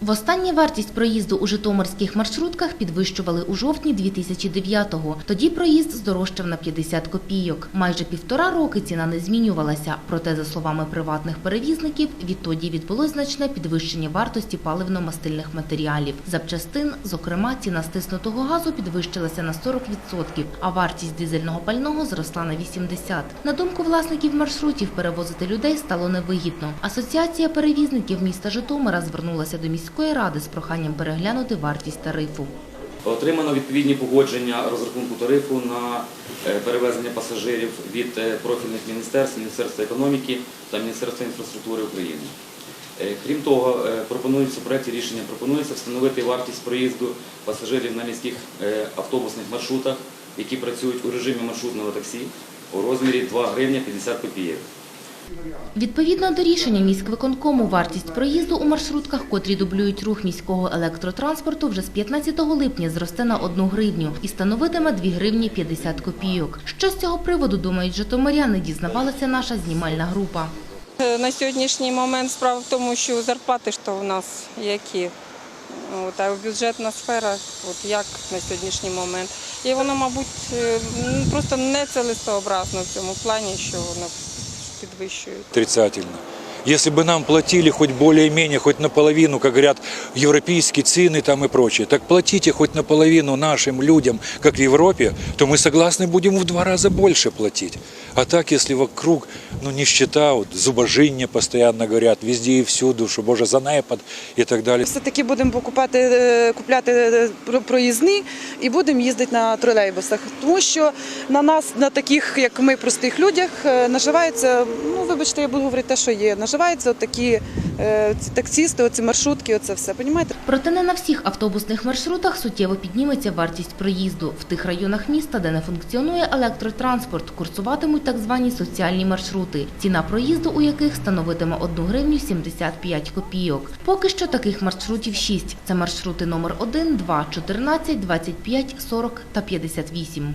Востаннє вартість проїзду у житомирських маршрутках підвищували у жовтні 2009-го. Тоді проїзд здорожчав на 50 копійок. Майже півтора роки ціна не змінювалася. Проте, за словами приватних перевізників, відтоді відбулось значне підвищення вартості паливно-мастильних матеріалів. Запчастин, зокрема, ціна стиснутого газу підвищилася на 40%, а вартість дизельного пального зросла на 80%. На думку власників маршрутів, перевозити людей стало невигідно. Асоціація перевізників міста Житомира звернулася до міської ради з проханням переглянути вартість тарифу. Отримано відповідні погодження розрахунку тарифу на е, перевезення пасажирів від е, профільних міністерств, Міністерства економіки та Міністерства інфраструктури України. Е, Крім того, пропонується в проєкті рішення пропонується встановити вартість проїзду пасажирів на міських автобусних маршрутах, які працюють у режимі маршрутного таксі у розмірі 2 гривня 50 копійок. Відповідно до рішення міськвиконкому, вартість проїзду у маршрутках, котрі дублюють рух міського електротранспорту, вже з 15 липня зросте на 1 гривню і становитиме 2 гривні 50 копійок. Що з цього приводу думають житомиряни, дізнавалася наша знімальна група. Е, На сьогоднішній момент справа в тому, що зарплати то у нас які. От, а бюджетна сфера, от як на сьогоднішній момент. І воно, мабуть, е, просто не цілесообразно в цьому плані, що воно підвищує. отрицательно. Если бы нам платили хоть более-менее, хоть наполовину, как говорят, европейские цены там и прочее, так платите хоть наполовину нашим людям, как в Европе, то мы согласны будем в два раза больше платить. А так, если вокруг, ну, нищета, вот, зубожиння постоянно говорят, везде и всюду, что, боже, занепад и так далее. Все-таки будемо покупати, е, купляти е, проїзні і будемо їздити на тролейбусах. Тому що на нас, на таких, як ми, простих людях, наживається, наживаються, ну вибачте, я буду говорити те, що є. Наживаються такі ці таксісти, оці маршрутки, оце все. Понімаєте? Проте не на всіх автобусних маршрутах суттєво підніметься вартість проїзду. В тих районах міста, де не функціонує електротранспорт, курсуватимуть так звані соціальні маршрути, ціна проїзду у яких становитиме 1 гривню 75 копійок. Поки що таких маршрутів 6. Це маршрути номер 1, 2, 14, 25, 40 та 58.